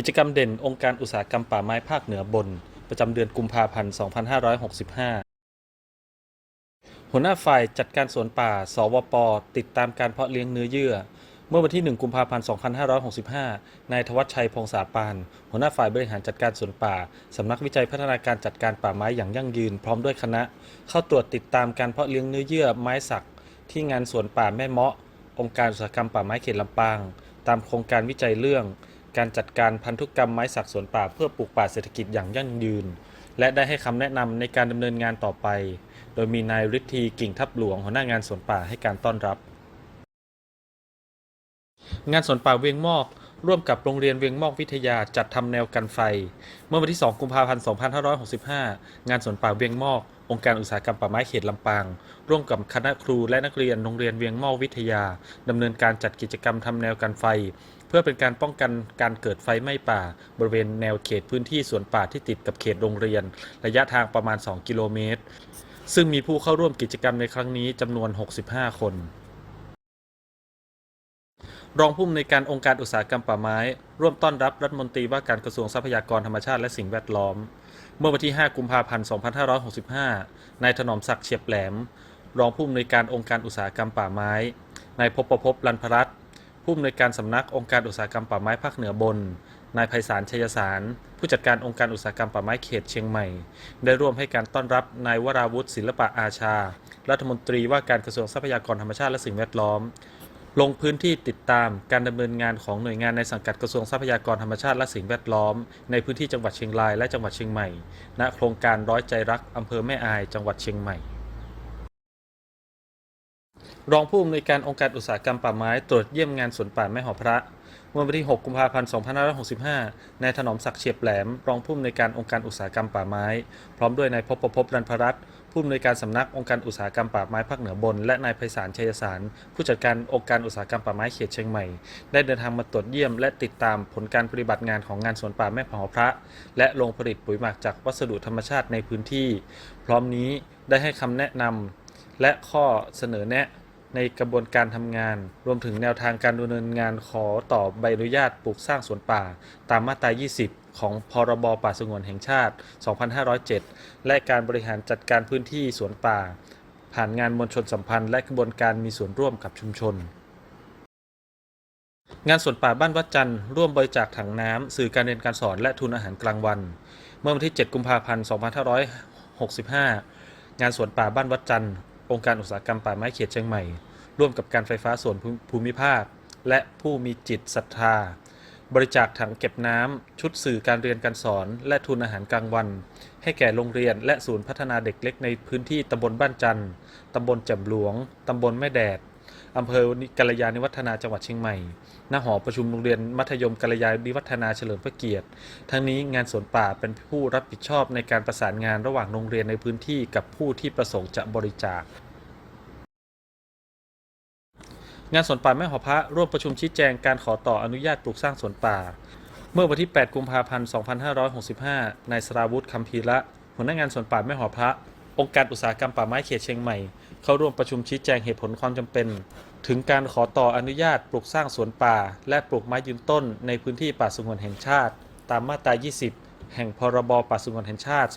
กิจกรรมเด่นองค์การอุตสาหกรรมป่าไม้ภาคเหนือบน ประจำเดือนกุมภาพันธ์ 2565 หัวหน้าฝ่ายจัดการสวนป่า สวป ติดตามการเพาะเลี้ยงเนื้อเยื่อ เมื่อวันที่ 1 กุมภาพันธ์ 2565 นายทวัชชัยพงษาปาน หัวหน้าฝ่ายบริหารจัดการสวนป่า สำนักวิจัยพัฒนาการจัดการป่าไม้อย่างยั่งยืน พร้อมด้วยคณะ เข้าตรวจติดตามการเพาะเลี้ยงเนื้อเยื่อไม้สัก ที่งานสวนป่าแม่เมาะ องค์การอุตสาหกรรมป่าไม้เขตลำปาง ตามโครงการวิจัยเรื่อง การจัดการพันธุกรรมไม้สักสวนป่าเพื่อปลูกป่าเศรษฐกิจอย่างยั่งยืน และได้ให้คำแนะนำในการดำเนินงานต่อไป โดยมีนายฤทธีกิ่งทับหลวงหัวหน้างานสวนป่าให้การต้อนรับ งานสวนป่าเวียงมอก ร่วมกับโรงเรียนเวียงมอกวิทยาจัดทำแนวกันไฟ เมื่อวันที่ 2 กุมภาพันธ์ 2565 งานสวนป่าเวียงมอกองค์การอุตสาหกรรมป่าไม้เขตลำปาง ร่วมกับคณะครูและนักเรียนโรงเรียนเวียงมอกวิทยาดำเนินการจัดกิจกรรมทำแนวกันไฟ เพื่อเป็นการป้องกันการเกิดไฟไหม้ป่า บริเวณแนวเขตพื้นที่สวนป่าที่ติดกับเขตโรงเรียน ระยะทางประมาณ 2 กิโลเมตร ซึ่งมีผู้เข้าร่วมกิจกรรมในครั้งนี้จำนวน 65 คนรองผู้อำนวยการองค์การอุตสาหกรรมป่าไม้ ร่วมต้อนรับรัฐมนตรีว่าการกระทรวงทรัพยากรธรรมชาติและสิ่งแวดล้อม เมื่อวันที่ 5 กุมภาพันธ์ 2565 นายถนอมศักดิ์เฉียบแหลม รองผู้อำนวยการองค์การอุตสาหกรรมป่าไม้ นายพบประพบลันพรัตน์ ผู้อำนวยการสำนักองค์การอุตสาหกรรมป่าไม้ภาคเหนือบน นายไพศาลชัยสาร ผู้จัดการองค์การอุตสาหกรรมป่าไม้เขตเชียงใหม่ ได้ร่วมให้การต้อนรับนายวราวุฒิศิลปะอาชา รัฐมนตรีว่าการกระทรวงทรัพยากรธรรมชาติและสิ่งแวดล้อม ลงพื้นที่ติดตามการดำเนินงานของหน่วยงานในสังกัดกระทรวงทรัพยากรธรรมชาติและสิ่งแวดล้อม ในพื้นที่จังหวัดเชียงรายและจังหวัดเชียงใหม่ ณ โครงการร้อยใจรักอำเภอแม่อาย จังหวัดเชียงใหม่ รองผู้อำนวยการองค์การอุตสาหกรรมป่าไม้ตรวจเยี่ยมงานสวนป่าแม่หอพระเมื่อวันที่ 6 กุมภาพันธ์ 2565 นายถนอมศักดิ์เฉียบแหลม รองผู้อำนวยการองค์การอุตสาหกรรมป่าไม้ พร้อมด้วยนายพบประพบรันพรัตน์ผู้อำนวยการสำนักองค์การอุตสาหกรรมป่าไม้ภาคเหนือบน และนายไพศาลชัยสาร ผู้จัดการองค์การอุตสาหกรรมป่าไม้เขตเชียงใหม่ ได้เดินทางมาตรวจเยี่ยม และติดตามผลการปฏิบัติงานของงานสวนป่าแม่หอพระ และโรงผลิตปุ๋ยหมักจากวัสดุธรรมชาติในพื้นที่ พร้อมนี้ได้ให้คำแนะนำและข้อเสนอแนะ ในกระบวนการทำงาน รวมถึงแนวทางการดำเนินงานขอต่อใบอนุญาตปลูกสร้างสวนป่า ตามมาตรา 20 ของพรบป่าสงวนแห่งชาติ 2507 และการบริหารจัดการพื้นที่สวนป่า ผ่านงานมวลชนสัมพันธ์ และกระบวนการมีส่วนร่วมกับชุมชนงานสวนป่าบ้านวัดจันทร์ร่วมบริจาคถังน้ำสื่อการเรียนการสอนและทุนอาหารกลางวัน เมื่อวันที่ 7 กุมภาพันธ์ 2565 งานสวนป่าบ้านวัดจันทร์ องค์การอุตสาหกรรมป่าไม้เขตเชียงใหม่ ร่วมกับการไฟฟ้าส่วนภูมิภาค และผู้มีจิตศรัทธา บริจาคถังเก็บน้ำ ชุดสื่อการเรียนการสอน และทุนอาหารกลางวัน ให้แก่โรงเรียนและศูนย์พัฒนาเด็กเล็กในพื้นที่ตำบลบ้านจันทร์ตำบลแจ่มหลวง ตำบลแม่แดด อำเภอกัลยาณิวัฒนาจังหวัดเชียงใหม่ ณ หอประชุมโรงเรียนมัธยมกัลยาณิวัฒนาเฉลิมพระเกียรติ ทั้งนี้งานสวนป่าเป็นผู้รับผิดชอบในการประสานงานระหว่างโรงเรียนในพื้นที่กับผู้ที่ประสงค์จะบริจาคงานสวนป่าแม่หอพระร่วมประชุมชี้แจงการขอต่ออนุญาตปลูกสร้างสวนป่า เมื่อวันที่ 8 กุมภาพันธ์ 2565 นายสราวุธคำพีระหัวหน้างานสวนป่าแม่หอพระ องค์การอุตสาหกรรมป่าไม้เขตเชียงใหม่ เข้าร่วมประชุมชี้แจงเหตุผลความจำเป็น ถึงการขอต่ออนุญาตปลูกสร้างสวนป่า และปลูกไม้ยืนต้นในพื้นที่ป่าสงวนแห่งชาติ ตามมาตรา 20 แห่งพรบป่าสงวนแห่งชาติ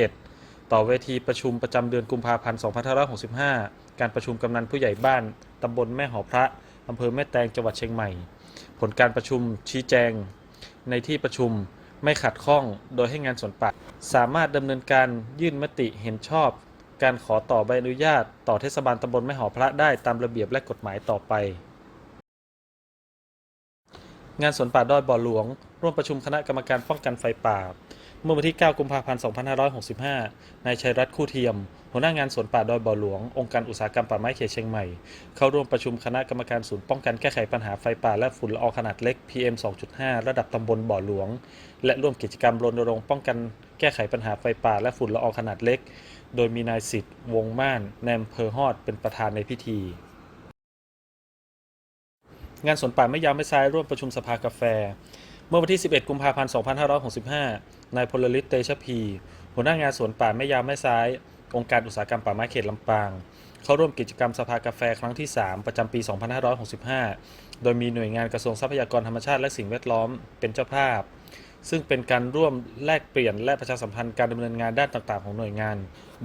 2507 ต่อเวทีประชุมประจำเดือนกุมภาพันธ์ 2565 การประชุมกำนันผู้ใหญ่บ้านตำบลแม่หอพระอำเภอแม่แตงจังหวัดเชียงใหม่ ผลการประชุมชี้แจง ในที่ประชุมไม่ขัดข้องโดยให้งานสวนป่าสามารถดำเนินการยื่นมติเห็นชอบ การขอต่อใบอนุญาต ต่อเทศบาลตำบลแม่หอพระได้ตามระเบียบและกฎหมายต่อไป งานสวนป่าดอยบ่อหลวง ร่วมประชุมคณะกรรมการป้องกันไฟป่า เมื่อวันที่ 9 กุมภาพันธ์ 2565 นายชัยรัตน์คู่เทียม หัวหน้างานสวนป่าดอยบ่อหลวง องค์การอุตสาหกรรมป่าไม้เขตเชียงใหม่ เข้าร่วมประชุมคณะกรรมการศูนย์ป้องกันแก้ไขปัญหาไฟป่าและฝุ่นละอองขนาดเล็ก PM 2.5 ระดับตำบลบ่อหลวง และร่วมกิจกรรมรณรงค์ป้องกัน แก้ไขปัญหาไฟป่าและฝุ่นละอองขนาดเล็ก โดยมีนายสิทธิ์วงม่านแนมเพอฮอดเป็นประธานในพิธี งานสวนป่าไม่ยาวไม่ซ้ายร่วมประชุมสภากาแฟ เมื่อวันที่ 11 กุมภาพันธ์ 2565 นายพลฤทธิ์เตชะพี หัวหน้างานสวนป่าแม่ยาวแม่ซ้าย องค์การอุตสาหกรรมป่าไม้เขตลำปางเข้าร่วมกิจกรรมสภากาแฟครั้งที่ 3 ประจำปี 2565 โดยมีหน่วยงานกระทรวงทรัพยากรธรรมชาติและสิ่งแวดล้อมเป็นเจ้าภาพ ซึ่งเป็นการร่วมแลกเปลี่ยนและประชาสัมพันธ์การดำเนินงานด้านต่างๆ ของหน่วยงาน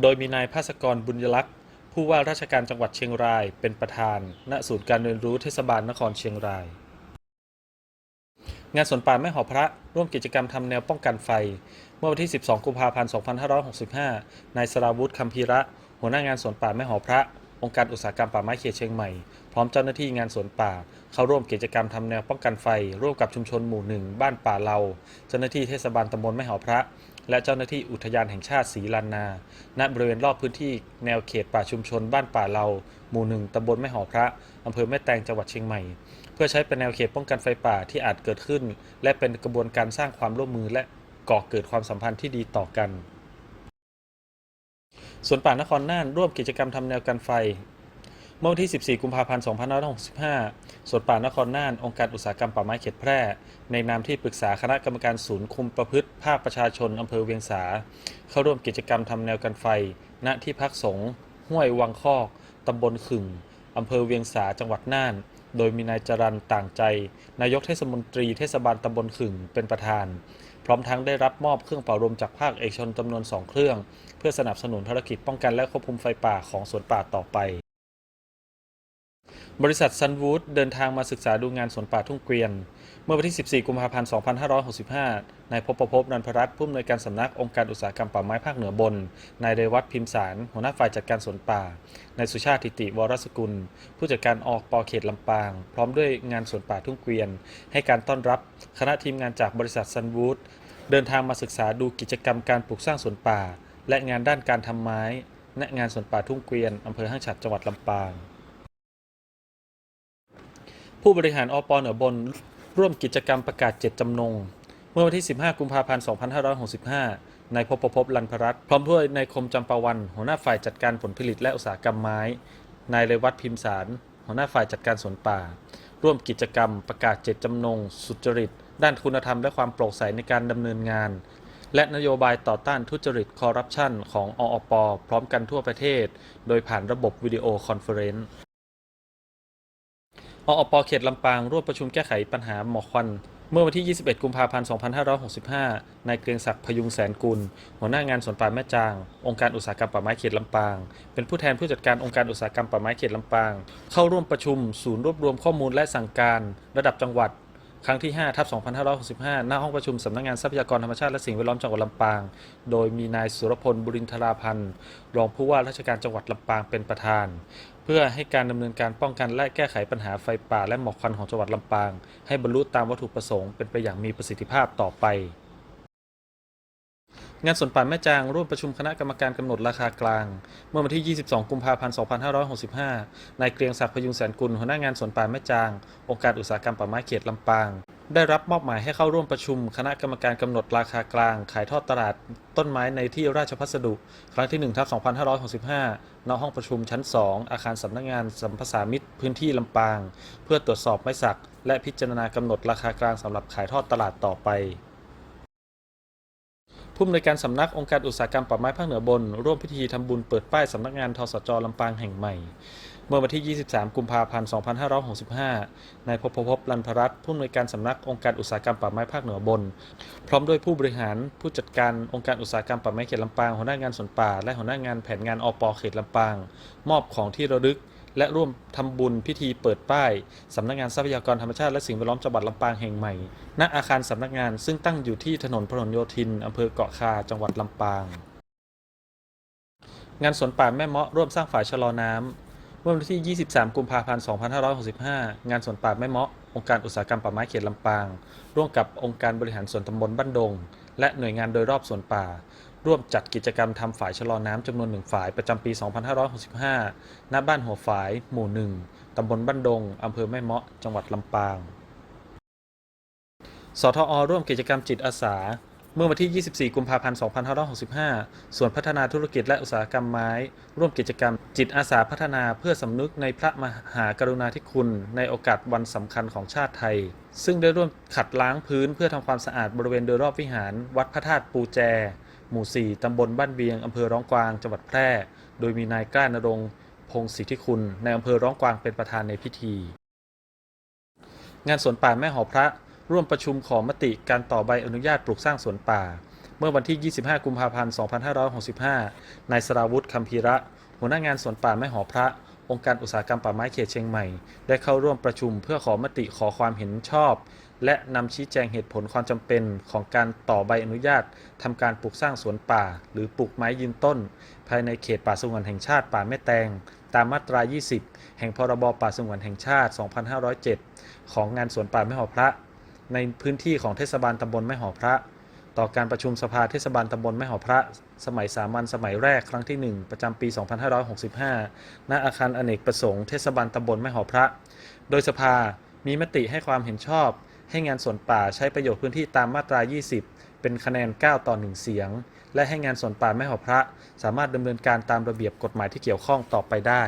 โดยมีนายภาสกรบุญยลักษณ์ผู้ว่าราชการจังหวัดเชียงราย เป็นประธาน ณ ศูนย์การเรียนรู้เทศบาลนครเชียงราย งานสวนป่าแม่หอพระร่วมกิจกรรมทำแนวป้องกันไฟ เมื่อวันที่ 12 กุมภาพันธ์ 2565 นายสราวุฒิคำพีระ หัวหน้างานสวนป่าแม่หอพระ องค์การอุตสาหกรรมป่าไม้เขตเชียงใหม่ พร้อมเจ้าหน้าที่งานสวนป่า เข้าร่วมกิจกรรมทำแนวป้องกันไฟ ร่วมกับชุมชนหมู่หนึ่งบ้านป่าเรา เจ้าหน้าที่เทศบาลตำบลแม่หอพระ และเจ้าหน้าที่อุทยานแห่งชาติศรีลานนา ณ บริเวณรอบพื้นที่แนวเขตป่าชุมชนบ้านป่าเรา หมู่หนึ่งตำบลแม่หอพระอำเภอแม่แตงจังหวัดเชียงใหม่ เพื่อใช้เป็นแนวเขตป้องกันไฟป่าที่อาจเกิดขึ้น และเป็นกระบวนการสร้างความร่วมมือและก่อเกิดความสัมพันธ์ที่ดีต่อกัน สวนป่านครน่านร่วมกิจกรรมทำแนวกันไฟ เมื่อวันที่ 14 กุมภาพันธ์ 2565 สวนป่านครน่าน องค์การอุตสาหกรรมป่าไม้เขตแพร่ ในนามที่ปรึกษาคณะกรรมการศูนย์คุมประพฤติภาคประชาชนอำเภอเวียงสา เข้าร่วมกิจกรรมทำแนวกันไฟ ณ ที่พักสงฆ์ห้วยวังคอกตำบลขึงอำเภอเวียงสา จังหวัดน่าน โดยมีนายจรันต่างใจ นายกเทศมนตรีเทศบาลตำบลขึงเป็นประธาน พร้อมทั้งได้รับมอบเครื่องเป่าลมจากภาคเอกชนจำนวน 2 เครื่อง เพื่อสนับสนุนภารกิจป้องกันและควบคุมไฟป่าของสวนป่าต่อไป บริษัทซันวูดเดินทางมาศึกษาดูงานสวนป่าทุ่งเกวียน เมื่อวันที่ 14 กุมภาพันธ์ 2565 นายพบประพบนันทรัตน์ผู้อำนวยการสำนักองค์การอุตสาหกรรมป่าไม้ภาคเหนือบน นายเรวัตพิมสาร หัวหน้าฝ่ายจัดการสวนป่า นายสุชาติทิติวรสกุล ผู้จัดการออกปอเขตลำปาง พร้อมด้วยงานสวนป่าทุ่งเกวียน ให้การต้อนรับคณะทีมงานจากบริษัทซันวูดเดินทางมาศึกษาดูกิจกรรมการปลูกสร้างสวนป่า และงานด้านการทำไม้ณงานสวนป่าทุ่งเกวียนอำเภอห้างฉัดจังหวัดลำปาง ผู้บริหารอปเหนือบน ร่วมกิจกรรมประกาศเจตจำนง เมื่อวันที่ 15 กุมภาพันธ์ 2565 นายพบพบลันพรัตพร้อมด้วยนายคมจำปาวัน หัวหน้าฝ่ายจัดการผลผลิตและอุตสาหกรรมไม้ นายเรวัตพิมสาร หัวหน้าฝ่ายจัดการสวนป่า ร่วมกิจกรรมประกาศเจตจำนง สุจริต ด้านคุณธรรมและความโปร่งใสในการดำเนินงาน และนโยบายต่อต้านทุจริตคอร์รัปชันของออปพร้อมกันทั่วประเทศ โดยผ่านระบบวิดีโอคอนเฟอเรนซ์ ออปเขตลำปางร่วมประชุมแก้ไขปัญหาหมอกควัน เมื่อวันที่ 21 กุมภาพันธ์ 2565 นายเกรียงศักดิ์พยุงแสนกุล หัวหน้างานสวนป่าแม่จาง องค์การอุตสาหกรรมป่าไม้เขตลำปาง เป็นผู้แทนผู้จัดการองค์การอุตสาหกรรมป่าไม้เขตลำปาง เข้าร่วมประชุม ศูนย์รวบรวมข้อมูลและสั่งการ ระดับจังหวัด ครั้งที่5ทับ2565 หน้าห้องประชุมสำนักงานทรัพยากรธรรมชาติและสิ่งแวดล้อมจังหวัดลำปาง โดยมีนายสุรพลบุรินทราพันธ์ รองผู้ว่าราชการจังหวัดลำปางเป็นประธาน เพื่อให้การดำเนินการป้องกันและแก้ไขปัญหาไฟป่าและหมอกควันของจังหวัดลำปาง ให้บรรลุตามวัตถุประสงค์เป็นไปอย่างมีประสิทธิภาพต่อไป งานสวนป่าแม่จางร่วมประชุมคณะกรรมการกำหนดราคากลาง เมื่อวันที่ 22 กุมภาพันธ์ 2565 นายเกรียงศักดิ์พยุงแสนกุลหัวหน้างานสวนป่าแม่จาง องค์การอุตสาหกรรมป่าไม้เขตลำปาง ได้รับมอบหมายให้เข้าร่วมประชุม คณะกรรมการกำหนดราคากลาง ขายทอดตลาดต้นไม้ในที่ราชพัสดุ ครั้งที่1ทับ2565 ณ ห้องประชุมชั้น 2 อาคารสำนักงานสัมภาษามิตรพื้นที่ลำปาง เพื่อตรวจสอบไม้สัก และพิจารณากำหนดราคากลางสำหรับขายทอดตลาดต่อไป ผู้อำนวยการสำนักองค์การอุตสาหกรรมป่าไม้ภาคเหนือบน ร่วมพิธีทำบุญเปิดป้ายสำนักงานทสจลำปางแห่งใหม่ เมื่อวันที่ 23 กุมภาพันธ์ 2565 นายพบพบลันพรัตน์ผู้อำนวยการสำนักองค์การอุตสาหกรรมป่าไม้ภาคเหนือบน พร้อมด้วยผู้บริหารผู้จัดการองค์การอุตสาหกรรมป่าไม้เขตลำปางหัวหน้างานสวนป่า และหัวหน้างานแผนงานอปเขตลำปาง มอบของที่ระลึก และร่วมทำบุญพิธีเปิดป้ายสำนักงานทรัพยากรธรรมชาติและสิ่งแวดล้อมจังหวัดลำปางแห่งใหม่ ณ อาคารสำนักงานซึ่งตั้งอยู่ที่ถนนพหลโยธินอำเภอเกาะคา จังหวัดลำปาง งานสวนป่าแม่เมาะร่วมสร้างฝายชะลอน้ำเมื่อวันที่ 23 กุมภาพันธ์ 2565 งานสวนป่าแม่เมาะ องค์การอุตสาหกรรมป่าไม้เขตลำปาง ร่วมกับองค์การบริหารส่วนตำบลบ้านดง และหน่วยงานโดยรอบสวนป่า ร่วมจัดกิจกรรมทำฝายชะลอน้ำจำนวนหนึ่งฝายประจำปี 2565 ณ บ้านหัวฝาย หมู่หนึ่งตำบลบ้านดง อำเภอแม่เมาะ จังหวัดลำปาง สทอ ร่วมกิจกรรมจิตอาสา เมื่อวันที่ 24 กุมภาพันธ์ 2565 ส่วนพัฒนาธุรกิจและอุตสาหกรรมไม้ ร่วมกิจกรรมจิตอาสาพัฒนาเพื่อสำนึกในพระมหากรุณาธิคุณ ในโอกาสวันสำคัญของชาติไทย ซึ่งได้ร่วมขัดล้างพื้นเพื่อทำความสะอาดบริเวณโดยรอบวิหาร วัดพระธาตุปูแจ หมู่ 4 ตำบลบ้านเบียง อำเภอร้องกวาง จังหวัดแพร่ โดยมีนายกล้านรงพงศิทธิคุณ ในอำเภอร้องกวางเป็นประธานในพิธี งานสวนป่าแม่หอพระ ร่วมประชุมขอมติการต่อใบอนุญาตปลูกสร้างสวนป่า เมื่อวันที่ 25 กุมภาพันธ์ 2565 นายสราวุธคำพีระ หัวหน้างานสวนป่าแม่หอพระ องค์การอุตสาหกรรมป่าไม้เขตเชียงใหม่ ได้เข้าร่วมประชุมเพื่อขอมติขอความเห็นชอบ และนำชี้แจงเหตุผลความจำเป็นของการต่อใบอนุญาตทำการปลูกสร้างสวนป่า หรือปลูกไม้ยืนต้น ภายในเขตป่าสงวนแห่งชาติป่าแม่แตง ตามมาตรา 20 แห่งพรบป่าสงวนแห่งชาติ 2507 ของงานสวนป่าแม่หอพระ ในพื้นที่ของเทศบาลตำบลแม่หอพระ ต่อการประชุมสภาเทศบาลตำบลแม่หอพระ สมัยสามัญสมัยแรกครั้งที่ 1 ประจำปี 2565 ณ อาคารอเนกประสงค์เทศบาลตำบลแม่หอพระ โดยสภามีมติให้ความเห็นชอบ ให้งานสวนป่าใช้ประโยชน์พื้นที่ตามมาตรา 20 เป็นคะแนน 9 ต่อ 1 เสียง และให้งานสวนป่าแม่หอพระ สามารถดำเนินการตามระเบียบกฎหมายที่เกี่ยวข้องต่อไปได้